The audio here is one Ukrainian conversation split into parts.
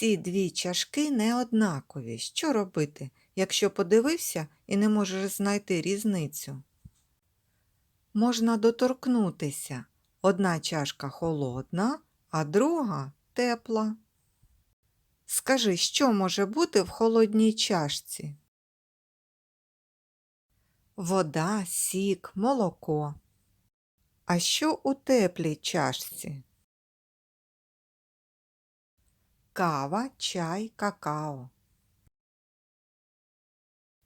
Ці дві чашки не однакові. Що робити, якщо подивився і не можеш знайти різницю? Можна доторкнутися. Одна чашка холодна, а друга тепла. Скажи, що може бути в холодній чашці? Вода, сік, молоко. А що у теплій чашці? Кава, чай, какао.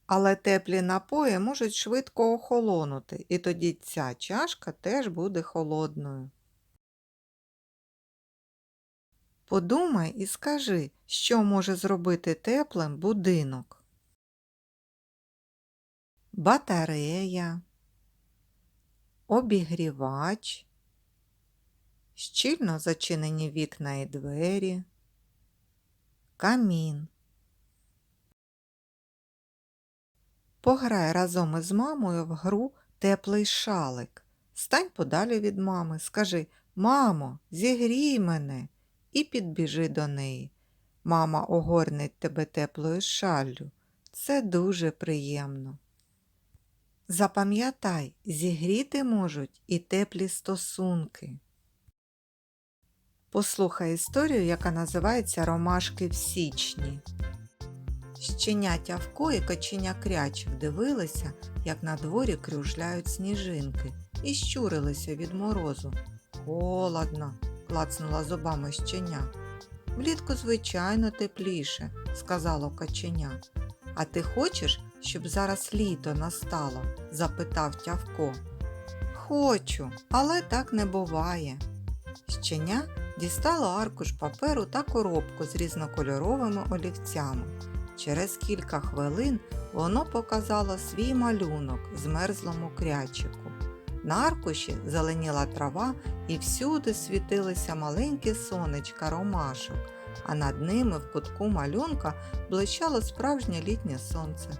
Але теплі напої можуть швидко охолонути, і тоді ця чашка теж буде холодною. Подумай і скажи, що може зробити теплим будинок. Батарея, обігрівач, щільно зачинені вікна і двері, камін. Пограй разом із мамою в гру теплий шалик. Стань подалі від мами, скажи Мамо, зігрій мене і підбіжи до неї. Мама огорнить тебе теплою шаллю. Це дуже приємно. Запам'ятай, зігріти можуть і теплі стосунки. Послухай історію, яка називається Ромашки в січні. Щеня Тявко і каченя Крячик дивилися, як на дворі кружляють сніжинки, і щурилися від морозу. Холодно, клацнула зубами щеня. Влітку, звичайно, тепліше, сказало каченя. А ти хочеш, щоб зараз літо настало? запитав Тявко. Хочу, але так не буває. Щеня дістало аркуш паперу та коробку з різнокольоровими олівцями. Через кілька хвилин воно показало свій малюнок змерзлому крячику. На аркуші зеленіла трава і всюди світилися маленькі сонечка ромашок, а над ними в кутку малюнка блищало справжнє літнє сонце.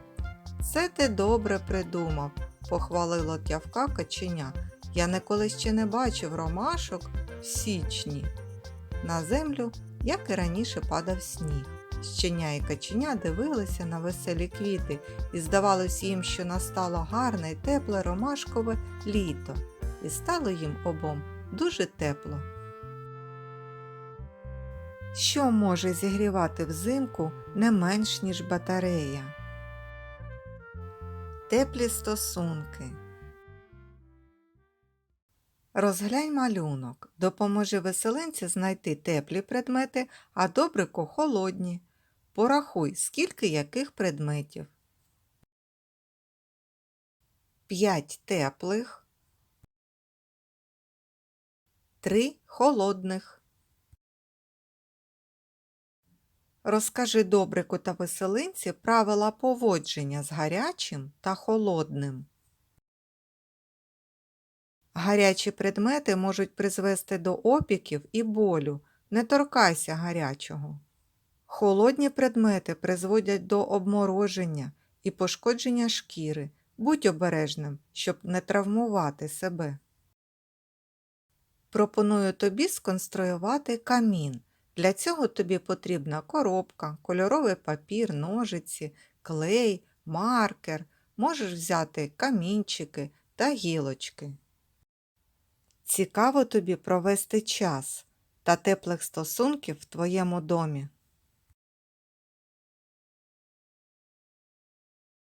Це ти добре придумав, похвалило тявка каченя. Я ніколи ще не бачив ромашок в січні. На землю, як і раніше, падав сніг. Щеня і каченя дивилися на веселі квіти, і здавалось їм, що настало гарне й тепле ромашкове літо, і стало їм обом дуже тепло. Що може зігрівати взимку не менш, ніж батарея? Теплі стосунки. Розглянь малюнок. Допоможи веселинці знайти теплі предмети, а добрику холодні. Порахуй, скільки яких предметів. П'ять теплих. Три холодних. Розкажи добрику та веселинці правила поводження з гарячим та холодним. Гарячі предмети можуть призвести до опіків і болю. Не торкайся гарячого. Холодні предмети призводять до обмороження і пошкодження шкіри. Будь обережним, щоб не травмувати себе. Пропоную тобі сконструювати камін. Для цього тобі потрібна коробка, кольоровий папір, ножиці, клей, маркер. Можеш взяти камінчики та гілочки. Цікаво тобі провести час та теплих стосунків в твоєму домі.